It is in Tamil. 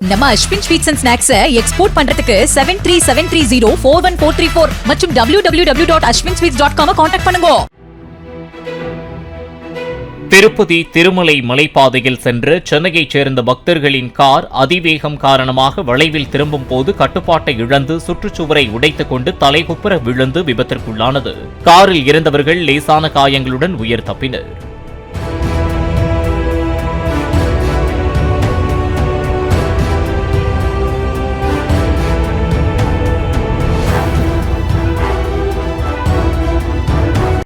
நம்ம அஸ்வின் ஸ்வீட்ஸ் அண்ட் ஸ்நாக்ஸை எக்ஸ்போர்ட் பண்றதுக்கு seven three seven three zero four one four three four மற்றும் W W W dot Ashwin sweets dot com contact பண்ணுங்க. திருப்பதி திருமலை மலைப்பாதையில் சென்று சென்னையைச் சேர்ந்த பக்தர்களின் கார் அதிவேகம் காரணமாக வளைவில் திரும்பும் போது கட்டுப்பாட்டை இழந்து சுற்றுச்சுவரை உடைத்துக் கொண்டு தலைகுப்புற விழுந்து விபத்திற்குள்ளானது. காரில் இருந்தவர்கள் லேசான காயங்களுடன் உயிர் தப்பினர்.